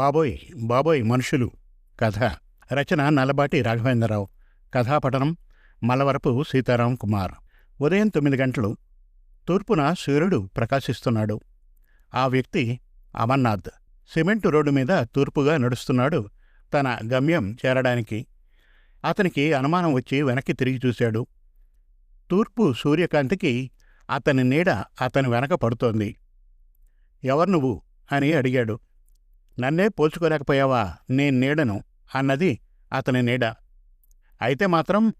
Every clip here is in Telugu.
బాబోయ్ బాబోయ్ మనుషులు. కథ. రచన నల్లబాటి రాఘవేంద్రరావు. కథాపఠనం మలవరపు సీతారాం కుమార్. ఉదయం తొమ్మిది గంటలు. తూర్పున సూర్యుడు ప్రకాశిస్తున్నాడు. ఆ వ్యక్తి అమర్నాథ్. సిమెంటు రోడ్డు మీద తూర్పుగా నడుస్తున్నాడు తన గమ్యం చేరడానికి. అతనికి అనుమానం వచ్చి వెనక్కి తిరిగి చూశాడు. తూర్పు సూర్యకాంతికి అతని నీడ అతని వెనక పడుతోంది. ఎవరు నువ్వు? అని అడిగాడు. నన్నే పోల్చుకోలేకపోయావా? నేను నీడను అన్నది అతని నీడ. అయితే మాత్రం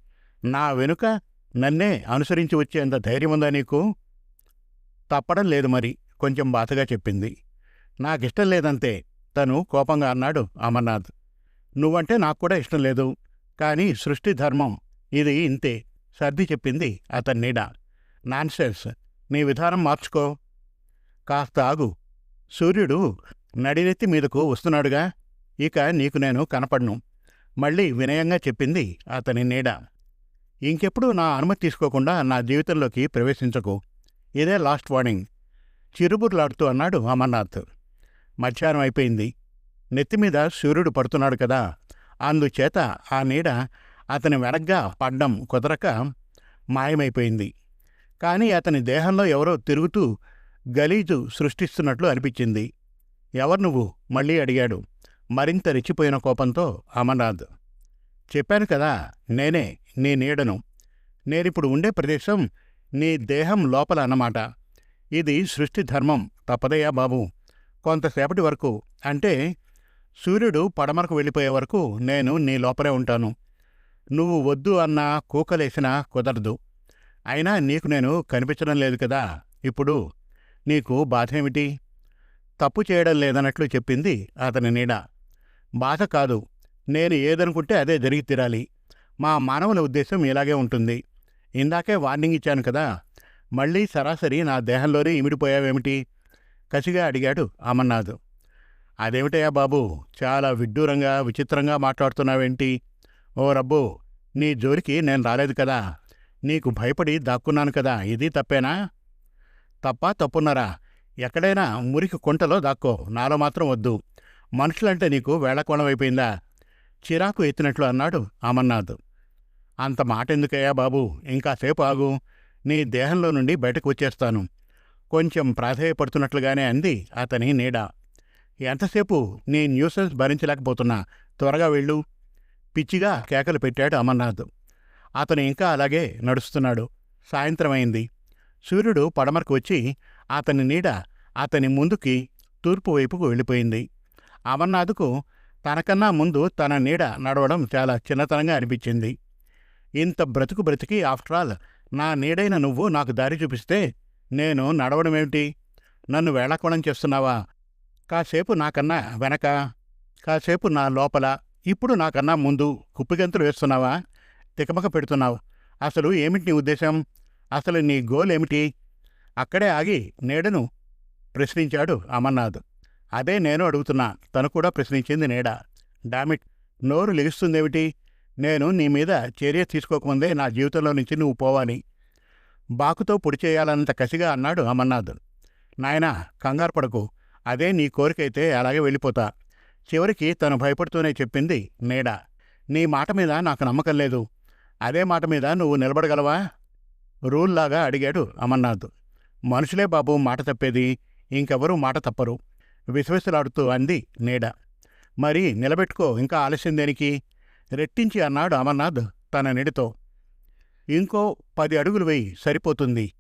నా వెనుక నన్నే అనుసరించి వచ్చేంత ధైర్యం ఉందా నీకు? తప్పడం లేదు మరి కొంచెం బాధగా చెప్పింది. నాకిష్టం లేదంతే తను కోపంగా అన్నాడు అమర్నాథ్. నువ్వంటే నాకు కూడా ఇష్టం లేదు కానీ సృష్టి ధర్మం ఇది ఇంతే సర్ది చెప్పింది అతని నీడ. నాన్సెన్స్ నీ విధానం మార్చుకో. కాస్త ఆగు. సూర్యుడు నడినెత్తి మీదకు వస్తున్నాడుగా. ఇక నీకు నేను కనపడ్ను. మళ్ళీ వినయంగా చెప్పింది అతని నీడ. ఇంకెప్పుడు నా అనుమతి తీసుకోకుండా నా జీవితంలోకి ప్రవేశించకు. ఇదే లాస్ట్ వార్నింగ్. చిరుబుర్లాడుతూ అన్నాడు అమర్నాథ్. మధ్యాహ్నం అయిపోయింది. నెత్తిమీద సూర్యుడు పడుతున్నాడు కదా. అందుచేత ఆ నీడ అతని వెనగ్గా పడ్డం కుదరక మాయమైపోయింది. కానీ అతని దేహంలో ఎవరో తిరుగుతూ గలీజు సృష్టిస్తున్నట్లు అనిపించింది. ఎవరు నువ్వు? మళ్ళీ అడిగాడు. మరింత రెచ్చిపోయిన కోపంతో అమర్నాథ్. చెప్పాను కదా నేనే నీ నీడను. నేనిప్పుడు ఉండే ప్రదేశం నీ దేహం లోపల అన్నమాట. ఇది సృష్టి ధర్మం తప్పదయ్యా బాబు. కొంతసేపటి వరకు అంటే సూర్యుడు పడమరకు వెళ్ళిపోయే వరకు నేను నీ లోపలే ఉంటాను. నువ్వు వద్దు అన్నా కూకలేసినా కుదరదు. అయినా నీకు నేను కనిపించడం లేదు కదా ఇప్పుడు నీకు బాధేమిటి? తప్పు చేయడం లేదన్నట్లు చెప్పింది అతని నీడ. బాధ కాదు నేను ఏదనుకుంటే అదే జరిగి తీరాలి. మా మానవుల ఉద్దేశం ఇలాగే ఉంటుంది. ఇందాకే వార్నింగ్ ఇచ్చాను కదా మళ్ళీ సరాసరి నా దేహంలోనే ఇమిడిపోయావేమిటి? కసిగా అడిగాడు అమర్నాథ్. అదేమిటయ్యా బాబు చాలా విడ్డూరంగా విచిత్రంగా మాట్లాడుతున్నావేంటి? ఓ రబ్బు నీ జోలికి నేను రాలేదు కదా. నీకు భయపడి దాక్కున్నాను కదా ఇది తప్పేనా? తప్ప తప్పున్నారా? ఎక్కడైనా మురికి కుంటలో దాక్కో నాలో మాత్రం వద్దు. మనుషులంటే నీకు వేళకోణమైపోయిందా? చిరాకు ఎత్తినట్లు అన్నాడు అమర్నాథ్. అంత మాట ఎందుకయ్యా బాబు? ఇంకాసేపు ఆగు. నీ దేహంలో నుండి బయటకు వచ్చేస్తాను కొంచెం ప్రాధేయపడుతున్నట్లుగానే అంది అతని నీడ. ఎంతసేపు నీ న్యూసెన్స్ భరించలేకపోతున్నా? త్వరగా వెళ్ళు. పిచ్చిగా కేకలు పెట్టాడు అమర్నాథ్. అతను ఇంకా అలాగే నడుస్తున్నాడు. సాయంత్రం అయింది సూర్యుడు పడమరకు వచ్చి అతని నీడ అతని ముందుకి తూర్పు వైపుకు వెళ్ళిపోయింది. అమర్నాథ్కు తనకన్నా ముందు తన నీడ నడవడం చాలా చిన్నతనంగా అనిపించింది. ఇంత బ్రతుకు బ్రతికి ఆఫ్టర్ ఆల్ నా నీడైన నువ్వు నాకు దారి చూపిస్తే నేను నడవడమేమిటి నన్ను వేళాకోళం చేస్తున్నావా? కాసేపు నాకన్నా వెనక కాసేపు నా లోపల ఇప్పుడు నాకన్నా ముందు కుప్పిగంతులు వేస్తున్నావా? తికమక పెడుతున్నావు. అసలు ఏమిటి నీ ఉద్దేశం? అసలు నీ గోల్ ఏమిటి అక్కడే ఆగి నీడను ప్రశ్నించాడు అమర్నాథ్. అదే నేను అడుగుతున్నా. తను కూడా ప్రశ్నించింది నీడ. డామిట్ నోరు లెగుస్తుందేమిటి? నేను నీ మీద చర్య తీసుకోకముందే నా జీవితంలో నుంచి నువ్వు పోవాలి. బాకుతో పొడి చేయాలన్నంత కసిగా అన్నాడు అమర్నాథ్. నాయనా కంగారు పడకు. అదే నీ కోరికైతే అలాగే వెళ్ళిపోతా. చివరికి తను భయపడుతూనే చెప్పింది నీడ. నీ మాట మీద నాకు నమ్మకం లేదు. అదే మాట మీద నువ్వు నిలబడగలవా? రూల్లాగా అడిగాడు అమర్నాథ్. మనుషులే బాబు మాట తప్పేది ఇంకెవరూ మాట తప్పరు విసవిసలాడుతూ అంది నీడ. మరి నిలబెట్టుకో ఇంకా ఆలస్యం దేనికి? రెట్టించి అన్నాడు అమర్నాథ్ తన నిడితో. ఇంకో పది అడుగులు వెయ్యి సరిపోతుంది.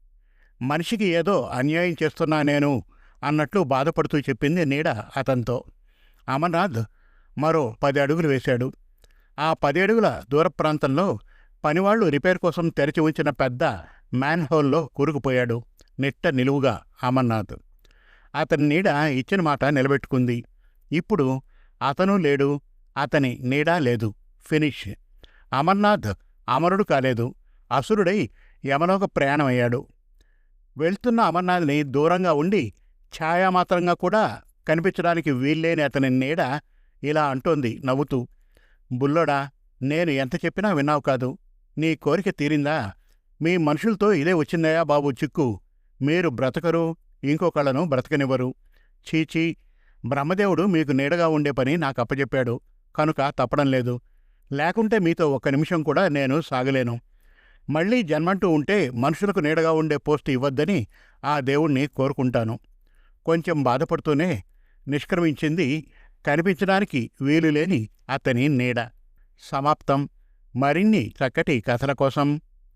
మనిషికి ఏదో అన్యాయం చేస్తున్నా నేను అన్నట్లు బాధపడుతూ చెప్పింది నీడ అతనితో. అమర్నాథ్ మరో పది అడుగులు వేశాడు. ఆ పది అడుగుల దూర ప్రాంతంలో పనివాళ్ళు రిపేర్ కోసం తెరిచి ఉంచిన పెద్ద మ్యాన్హోల్లో కూరుకుపోయాడు. నిట్ట నిలువుగా అమర్నాథ్. అతని నీడ ఇచ్చిన మాట నిలబెట్టుకుంది. ఇప్పుడు అతను లేడు. అతని నీడ లేదు. ఫినిష్. అమర్నాథ్ అమరుడు కాలేదు. అసురుడై యమలోక ప్రయాణమయ్యాడు. వెళ్తున్న అమర్నాథ్ని దూరంగా ఉండి ఛాయామాత్రంగా కూడా కనిపించడానికి వీల్లేని అతని నీడ ఇలా అంటోంది నవ్వుతూ. బుల్లోడా నేను ఎంత చెప్పినా విన్నావు కాదు. నీ కోరిక తీరిందా? మీ మనుషులతో ఇదే వచ్చిందయా బాబు చిక్కు. మీరు బ్రతకరు ఇంకొకళ్ళను బ్రతకనివ్వరు. చీచీ బ్రహ్మదేవుడు మీకు నీడగా ఉండే పని నాకు అప్పచెప్పాడు కనుక తప్పడం లేదు. లేకుంటే మీతో ఒక్క నిమిషం కూడా నేను సాగలేను. మళ్ళీ జన్మంటూ ఉంటే మనుషులకు నీడగా ఉండే పోస్ట్ ఇవ్వద్దని ఆ దేవుణ్ణి కోరుకుంటాను. కొంచెం బాధపడుతూనే నిష్క్రమించింది కనిపించడానికి వీలులేని అతని నీడ. సమాప్తం. మరిన్ని చక్కటి కథల కోసం